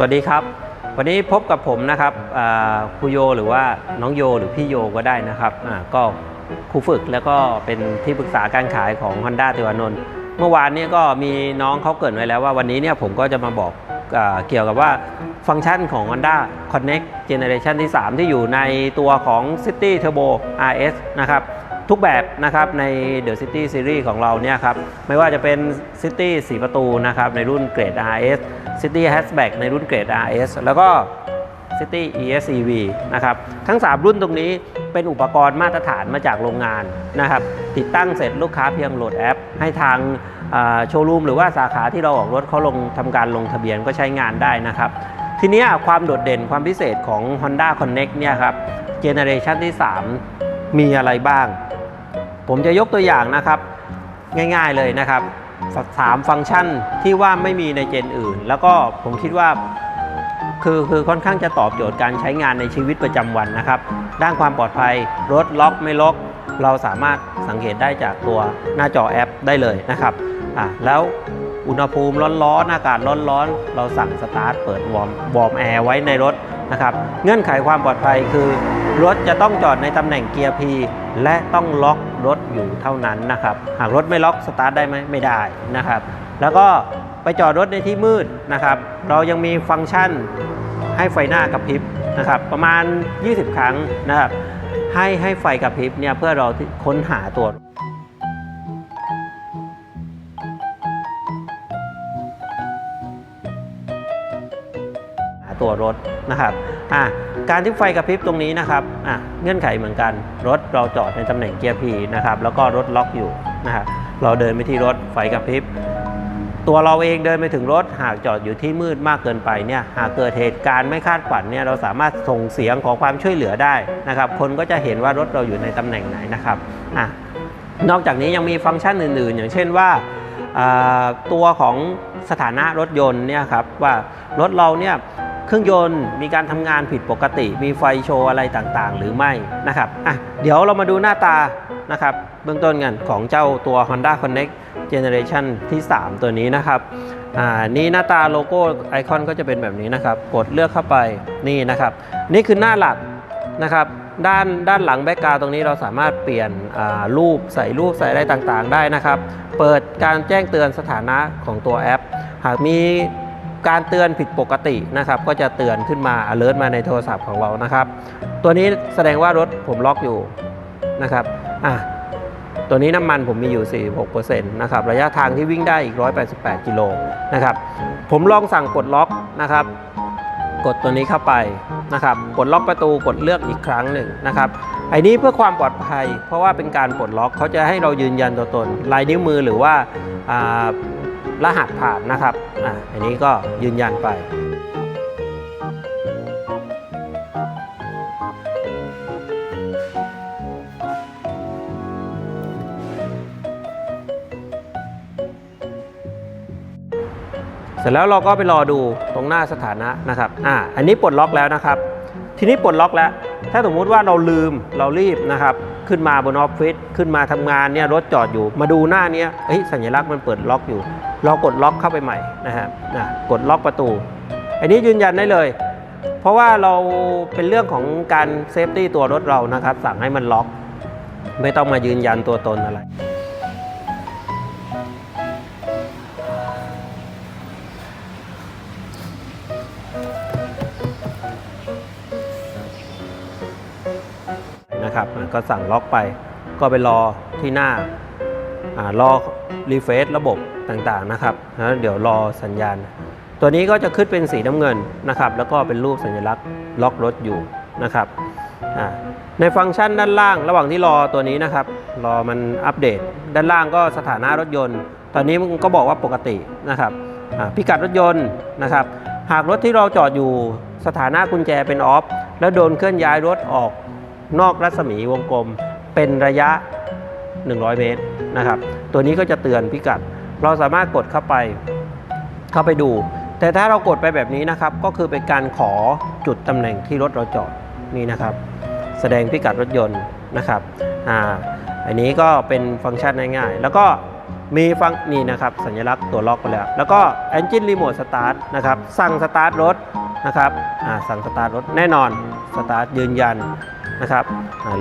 สวัสดีครับ วันนี้พบกับผมนะครับครูโยหรือว่าน้องโยหรือพี่โยก็ได้นะครับก็ครูฝึกแล้วก็เป็นที่ปรึกษาการขายของ Honda ติวานนท์เมื่อวานนี้ก็มีน้องเขาเกิดไว้แล้วว่าวันนี้เนี่ยผมก็จะมาบอกอเกี่ยวกับว่าฟังก์ชันของ Honda Connect Generation ที่ 3 ที่อยู่ในตัวของ City Turbo RS นะครับ ทุกแบบนะครับใน The City Series ของเราเนี่ยครับไม่ว่าจะเป็น City 4 ประตูนะครับในรุ่นเกรด RS City Hatchback ในรุ่นเกรด RS แล้วก็ City ESEV นะครับทั้ง 3 รุ่นตรงนี้เป็นอุปกรณ์มาตรฐานมาจากโรงงานนะครับติดตั้งเสร็จลูกค้าเพียงโหลดแอป ให้ทางโชว์รูมหรือว่าสาขาที่เราออกรถเขาลงทำการลงทะเบียนก็ใช้งานได้นะครับทีนี้ความโดดเด่นความพิเศษของ Honda Connect เนี่ยครับเจเนอเรชันที่ 3 มีอะไรบ้าง ผมจะยกตัวอย่างนะครับง่ายๆเลยนะครับสามฟังก์ชันที่ว่าไม่มีในเจนอื่น แล้วก็ผมคิดว่าคือคือค่อนข้างจะตอบโจทย์การใช้งานในชีวิตประจำวันนะครับด้านความปลอดภัยรถล็อกไม่ล็อก เราสามารถสังเกตได้จากตัวหน้าจอแอปได้เลยนะครับอะแล้วอุณหภูมิร้อนๆอากาศร้อนๆ เราสั่งสตาร์ทเปิดวอร์มวอร์มแอร์ไว้ในรถ นะครับเงื่อนไขความปลอดภัยคือรถจะต้องจอดในตำแหน่งเกียร์ P และต้องล็อกรถอยู่เท่านั้นนะครับหากรถไม่ล็อกสตาร์ทได้ไหมไม่ได้นะครับ แล้วก็ไปจอดรถในที่มืดนะครับ เรายังมีฟังก์ชันให้ไฟหน้ากระพริบนะครับประมาณ 20 ครั้งนะครับให้ให้ไฟกระพริบเนี่ยเพื่อเราค้นหาตัว ตัวรถนะครับอะการที่ไฟกระพริบตรงนี้นะครับอะเงื่อนไขเหมือนกัน รถเราจอดในตำแหน่งเกียร์ P นะครับแล้วก็รถล็อกอยู่นะครับเราเดินไปที่รถไฟกระพริบ ตัวเราเองเดินไปถึงรถหากจอดอยู่ที่มืดมากเกินไปเนี่ยหากเกิดเหตุการณ์ไม่คาดฝันเนี่ยเราสามารถส่งเสียงของความช่วยเหลือได้นะครับคนก็จะเห็นว่ารถเราอยู่ในตำแหน่งไหนนะครับอะนอกจากนี้ยังมีฟังก์ชันอื่น ๆ อย่างเช่นว่าอ่าตัวของสถานะรถยนต์เนี่ยครับว่ารถเราเนี่ย เครื่องยนต์มีการทำงานผิดปกติ มีไฟโชว์อะไรต่างๆ หรือไม่นะครับอะเดี๋ยวเรามาดูหน้าตานะครับเบื้องต้นกันของเจ้าตัว Honda Connect Generation ที่ 3 ตัวนี้นะครับอ่านี่หน้าตาโลโก้ไอคอนก็จะเป็นแบบนี้นะครับ กดเลือกเข้าไปนี่นะครับ นี่คือหน้าหลักนะครับด้านด้านหลังแบ็กกราวตรงนี้เราสามารถเปลี่ยนอ่ารูปใส่รูปใส่อะไรต่างๆ ได้นะครับ เปิดการแจ้งเตือนสถานะของตัวแอป หากมี การเตือนผิดปกตินะครับก็จะเตือนขึ้นมา alert มาในโทรศัพท์ของเรานะครับ ตัวนี้แสดงว่ารถผมล็อกอยู่นะครับอะตัวนี้น้ำมันผมมีอยู่ 46%นะครับระยะทางที่วิ่งได้อีก 188 กิโลนะครับผมลองสั่งกดล็อกนะครับ กดตัวนี้เข้าไปนะครับกดล็อกประตูกดเลือกอีกครั้งหนึ่งนะครับไอ้นี้เพื่อความปลอดภัย เพราะว่าเป็นการปลดล็อกเขาจะให้เรายืนยันตัวตนลายนิ้วมือหรือว่า รหัสผ่านนะครับอะอันนี้ก็ยืนยันไปเสร็จแล้วเราก็ไปรอดูตรงหน้าสถานะนะครับ อ่า อันนี้ปลดล็อกแล้วนะครับ ทีนี้ปลดล็อกแล้ว ถ้าสมมุติว่าเราลืมเรารีบนะครับ ขึ้นมาบนออฟฟิศขึ้นมาทำงานเนี่ยรถจอดอยู่ มาดูหน้าเนี้ยเฮ้ยสัญลักษณ์มันเปิดล็อกอยู่ เรากดล็อกเข้าไปใหม่นะฮะนะกดล็อกประตู อันนี้ยืนยันได้เลย เพราะว่าเราเป็นเรื่องของการเซฟตี้ตัวรถเรานะครับสั่งให้มันล็อก ไม่ต้องมายืนยันตัวตนอะไร นะครับก็สั่งล็อกไป ก็ไปรอที่หน้าอรอรีเฟซระบบต่างๆนะครับแล้วเดี๋ยวรอสัญญาณ ตัวนี้ก็จะขึ้นเป็นสีน้ำเงินนะครับ แล้วก็เป็นรูปสัญลักษณ์ล็อกรถอยู่นะครับในฟังก์ชันด้านล่างระหว่างที่รอตัวนี้นะครับ รอมันอัปเดต ด้านล่างก็สถานะรถยนต์ ตอนนี้มันก็บอกว่าปกตินะครับพิกัดรถยนต์นะครับ หากรถที่เราจอดอยู่สถานะกุญแจเป็นออฟแล้วโดนเคลื่อนย้ายรถออก นอกรัศมีวงกลมเป็นระยะ 100 เมตรนะครับ ตัวนี้ก็จะเตือนพิกัด เราสามารถกดเข้าไปเข้าไปดู แต่ถ้าเรากดไปแบบนี้นะครับ ก็คือเป็นการขอจุดตำแหน่งที่รถเราจอดนี่นะครับ แสดงพิกัดรถยนต์นะครับอ่าอันนี้ก็เป็นฟังก์ชันง่ายๆ แล้วก็มีฟังนี่นะครับ สัญลักษณ์ตัวล็อกไปแล้ว แล้วก็ Engine Remote Start นะครับ สั่งสตาร์ทรถนะครับอ่าสั่งสตาร์ทรถแน่นอนสตาร์ทยืนยัน นะครับ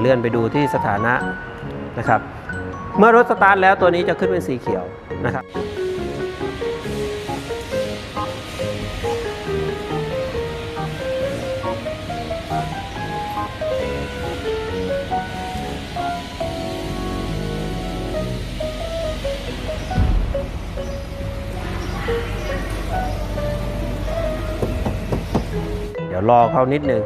เลื่อนไปดูที่สถานะนะครับ เมื่อรถสตาร์ทแล้วตัวนี้จะขึ้นเป็นสีเขียวนะครับเดี๋ยวรอเขานิดนึง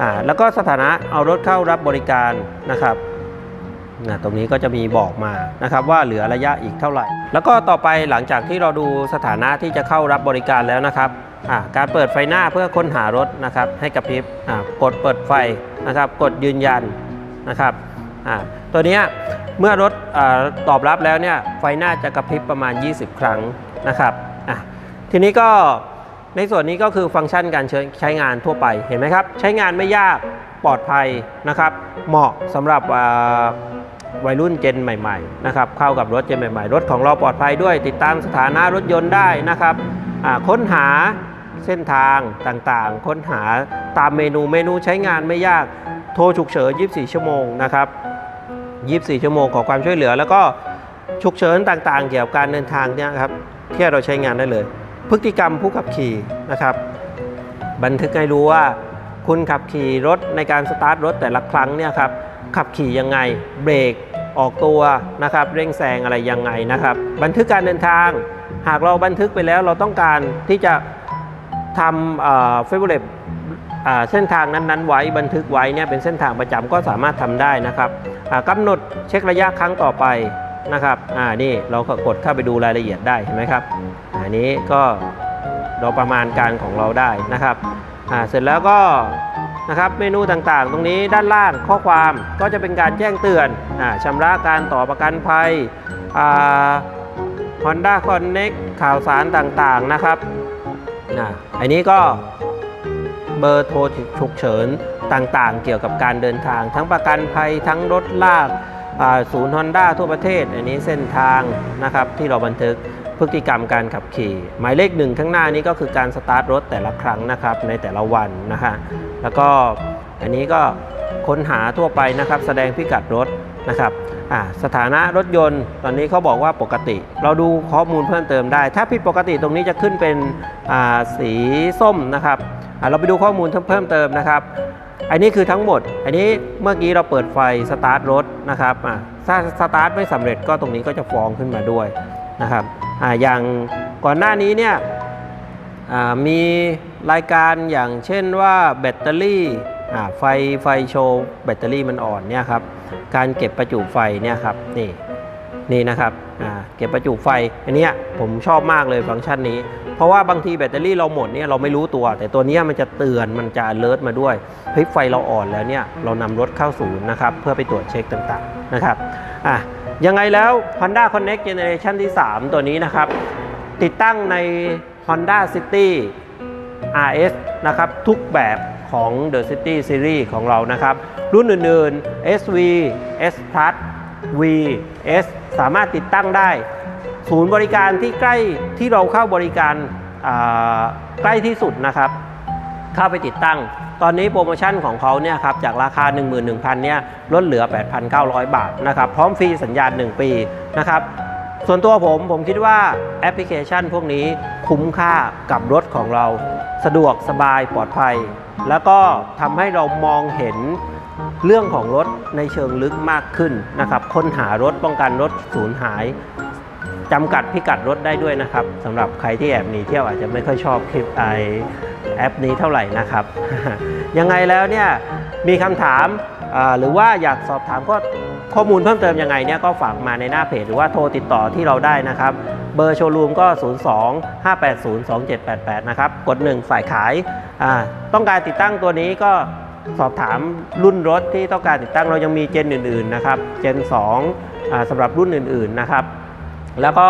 อ่าแล้วก็สถานะเอารถเข้ารับบริการนะครับนะตรงนี้ก็จะมีบอกมานะครับว่าเหลือระยะอีกเท่าไหร่ แล้วก็ต่อไปหลังจากที่เราดูสถานะที่จะเข้ารับบริการแล้วนะครับอ่าการเปิดไฟหน้าเพื่อค้นหารถนะครับให้กระพริบอ่ากดเปิดไฟนะครับกดยืนยันนะครับอ่าตัวนี้เมื่อรถอตอบรับแล้วเนี่ยไฟหน้าจะกระพริบประมาณ 20 ครั้งนะครับอะทีนี้ก็ ในส่วนนี้ก็คือฟังก์ชันการใช้งานทั่วไปเห็นไหมครับ ใช้งานไม่ยากปลอดภัยนะครับ เหมาะสำหรับวัยรุ่นเจนใหม่ๆนะครับเข้ากับรถเจนใหม่ๆ รถของเราปลอดภัยด้วย ติดตามสถานะรถยนต์ได้นะครับค้นหาเส้นทางต่างๆ ค้นหาตามเมนูเมนูใช้งานไม่ยากโทรฉุกเฉิน 24 ชั่วโมงนะครับ 24 ชั่วโมงขอความช่วยเหลือ แล้วก็ฉุกเฉินต่างๆ เกี่ยวกับการเดินทางเนี่ยครับที่เราใช้งานได้เลย พฤติกรรมผู้ขับขี่นะครับ บันทึกให้รู้ว่า คุณขับขี่รถในการสตาร์ทรถแต่ละครั้งเนี่ยครับขับขี่ยังไงเบรกออกตัวนะครับ เร่งแซงอะไรยังไงนะครับ บันทึกการเดินทาง หากเราบันทึกไปแล้วเราต้องการที่จะทำเฟเวอร์เรเส้นทางนั้นๆไว้บันทึกไว้เนี่ยเป็นเส้นทางประจำก็สามารถทำได้นะครับอ่ากำหนดเช็คระยะครั้งต่อไปนะครับอ่านี่เราก็กดเข้าไปดูรายละเอียดได้เห็นไหมครับ อันนี้ก็เราประมาณการของเราได้นะครับเสร็จแล้วก็นะครับเมนูต่างๆ ตรงนี้ด้านล่างข้อความก็จะเป็นการแจ้งเตือนอชำระการต่อประกันภัยอ่า Honda Connect ข่าวสารต่างๆนะครับอันนี้ก็เบอร์โทรฉุกเฉินต่างๆ เกี่ยวกับการเดินทาง ทั้งประกันภัยทั้งรถลากศูนย์ Honda ทั่วประเทศ อันนี้เส้นทางนะครับที่เราบันทึก พฤติกรรมการขับขี่ หมายเลขหนึ่งข้างหน้านี้ก็คือการสตาร์ทรถแต่ละครั้งนะครับในแต่ละวันนะฮะแล้วก็อันนี้ก็ค้นหาทั่วไปนะครับแสดงพิกัดรถนะครับสถานะรถยนต์ตอนนี้เขาบอกว่าปกติ เราดูข้อมูลเพิ่มเติมได้ ถ้าผิดปกติตรงนี้จะขึ้นเป็นสีส้มนะครับเราไปดูข้อมูลเพิ่มเติมนะครับ อันนี้คือทั้งหมด อันนี้เมื่อกี้เราเปิดไฟสตาร์ทรถนะครับถ้าสตาร์ทไม่สำเร็จก็ตรงนี้ก็จะฟองขึ้นมาด้วยนะครับ อย่างก่อนหน้านี้เนี่ยมีรายการอย่างเช่นว่าแบตเตอรี่ไฟไฟโชว์แบตเตอรี่มันอ่อนเนี่ยครับการเก็บประจุไฟเนี่ยครับนี่ นี่นะครับอ่าเก็บประจุไฟ อันเนี้ยผมชอบมากเลยฟังก์ชันนี้ เพราะว่าบางทีแบตเตอรี่เราหมดเนี่ยเราไม่รู้ตัว แต่ตัวเนี้ยมันจะเตือนมันจะ alert มาด้วยเฮ้ยไฟเราอ่อนแล้วเนี่ยเรานำรถเข้าศูนย์นะครับเพื่อไปตรวจเช็คต่างๆนะครับอะยังไงแล้ว Honda Connect Generation ที่ 3 ตัวนี้นะครับ ติดตั้งใน Honda City RS นะครับทุกแบบของ The City Series ของเรานะครับ รุ่นอื่นๆ SV S Plus V S สามารถติดตั้งได้ ศูนย์บริการที่ใกล้ที่เราเข้าบริการใกล้ที่สุดนะครับ เข้าไปติดตั้ง ตอนนี้โปรโมชั่นของเขาเนี่ยครับจากราคา 11,000เนี่ยลดเหลือ 8,900 บาทนะครับพร้อมฟรีสัญญาณ 1 ปีนะครับส่วนตัวผมผมคิดว่าแอปพลิเคชันพวกนี้คุ้มค่ากับรถของเรา สะดวกสบายปลอดภัย แล้วก็ทำให้เรามองเห็น เรื่องของรถในเชิงลึกมากขึ้นนะครับ ค้นหารถป้องกันรถสูญหายจำกัดพิกัดรถได้ด้วยนะครับสำหรับใครที่แอบหนีเที่ยวอาจจะไม่ค่อยชอบคลิปไอแอปนี้เท่าไหร่นะครับ ยังไงแล้วเนี่ยมีคำถามหรือว่าอยากสอบถามก็ข้อมูลเพิ่มเติมยังไงเนี่ยก็ฝากมาในหน้าเพจหรือว่าโทรติดต่อที่เราได้นะครับ เบอร์โชว์รูมก็ 02 580 2788 นะครับ กด 1 ฝ่ายขาย ต้องการติดตั้งตัวนี้ก็ สอบถามรุ่นรถที่ต้องการติดตั้งเรายังมีเจนอื่นๆนะครับ เจน2อ่าสำหรับรุ่นอื่นๆนะครับ แล้วก็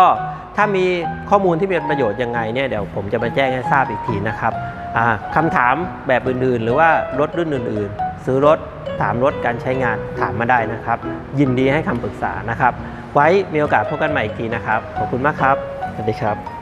ถ้ามีข้อมูลที่เป็นประโยชน์ยังไงเนี่ยเดี๋ยวผมจะมาแจ้งให้ทราบอีกทีนะครับอ่าคำถามแบบอื่นๆ หรือว่ารถรุ่นอื่น ๆ ซื้อรถถามรถการใช้งานถามมาได้นะครับ ยินดีให้คำปรึกษานะครับ ไว้มีโอกาสพบกันใหม่อีกทีนะครับ ขอบคุณมากครับ สวัสดีครับ